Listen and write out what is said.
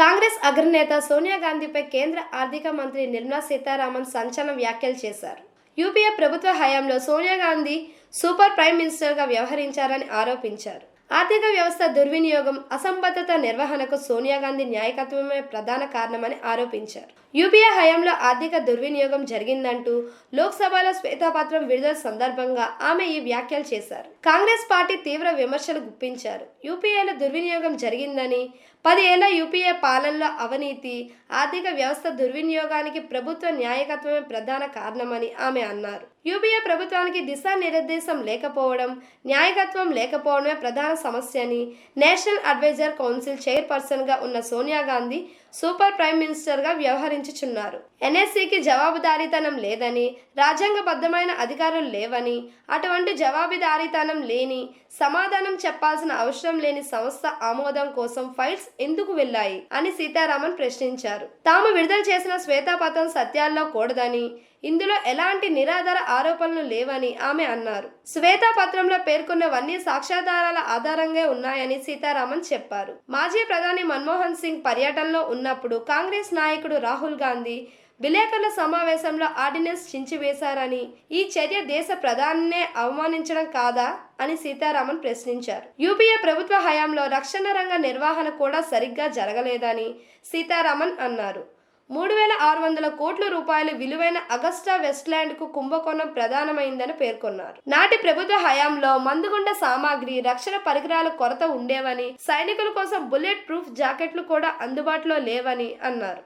కాంగ్రెస్ అగ్రనేత సోనియా గాంధీపై కేంద్ర ఆర్థిక మంత్రి నిర్మలా సీతారామన్ సంచలన వ్యాఖ్యలు చేశారు. యూపీఏ ప్రభుత్వ హయాంలో సోనియా గాంధీ సూపర్ ప్రైమ్ మినిస్టర్గా వ్యవహరించారని ఆరోపించారు. ఆర్థిక వ్యవస్థ దుర్వినియోగం అసంబద్ధత నిర్వహణకు సోనియా గాంధీ న్యాయకత్వమే ప్రధాన కారణమని ఆరోపించారు. యూపీఏ హయాంలో ఆర్థిక దుర్వినియోగం జరిగిందంటూ లోక్సభలో శ్వేతపత్రం విడుదల సందర్భంగా ఆమె ఈ వ్యాఖ్యలు చేశారు. కాంగ్రెస్ పార్టీ తీవ్ర విమర్శలు గుప్పించారు. యూపీఏలో దుర్వినియోగం జరిగిందని పది ఏళ్ళ యూపీఏ పాలనలో అవినీతి ఆర్థిక వ్యవస్థ దుర్వినియోగానికి ప్రభుత్వ న్యాయకత్వమే ప్రధాన కారణమని ఆమె అన్నారు. యూపీఏ ప్రభుత్వానికి దిశానిర్దేశం లేకపోవడం న్యాయకత్వం లేకపోవడమే ప్రధాన సమస్య అని నేషనల్ అడ్వైజర్ కౌన్సిల్ చైర్పర్సన్గా ఉన్న సోనియా గాంధీ సూపర్ ప్రైమ్ మినిస్టర్గా వ్యవహరించుచున్నారు. ఎన్ఎస్సికి జవాబుదారీతనం లేదని రాజ్యాంగబద్ధమైన అధికారులు లేవని అటువంటి జవాబుదారీతనం లేని సమాధానం చెప్పాల్సిన అవసరం లేని సంస్థ ఆమోదం కోసం ఫైల్స్ ఎందుకు వెళ్ళాయి అని సీతారామన్ ప్రశ్నించారు. తాము విడుదల చేసిన శ్వేతాపతం సత్యాల్లో కూడదని ఇందులో ఎలాంటి నిరాధార ఆరోపణలు లేవని ఆమె అన్నారు. శ్వేతపత్రంలో పేర్కొన్నవన్నీ సాక్ష్యాధారాల ఆధారంగా ఉన్నాయని సీతారామన్ చెప్పారు. మాజీ ప్రధాని మన్మోహన్ సింగ్ పర్యటనలో ఉన్నప్పుడు కాంగ్రెస్ నాయకుడు రాహుల్ గాంధీ విలేకరుల సమావేశంలో ఆర్డినెన్స్ చించివేశారని ఈ చర్య దేశ ప్రధానినే అవమానించడం కాదా అని సీతారామన్ ప్రశ్నించారు. యూపీఏ ప్రభుత్వ హయాంలో రక్షణ రంగ నిర్వహణ కూడా సరిగ్గా జరగలేదని సీతారామన్ అన్నారు. మూడు వేల ఆరు వందల కోట్ల రూపాయల విలువైన అగస్టా వెస్ట్లాండ్కు కుంభకోణం ప్రధానమైందని పేర్కొన్నారు. నాటి ప్రభుత్వ హయాంలో మందుగుండ సామాగ్రి రక్షణ పరికరాల కొరత ఉండేవని సైనికుల కోసం బుల్లెట్ ప్రూఫ్ జాకెట్లు కూడా అందుబాటులో లేవని అన్నారు.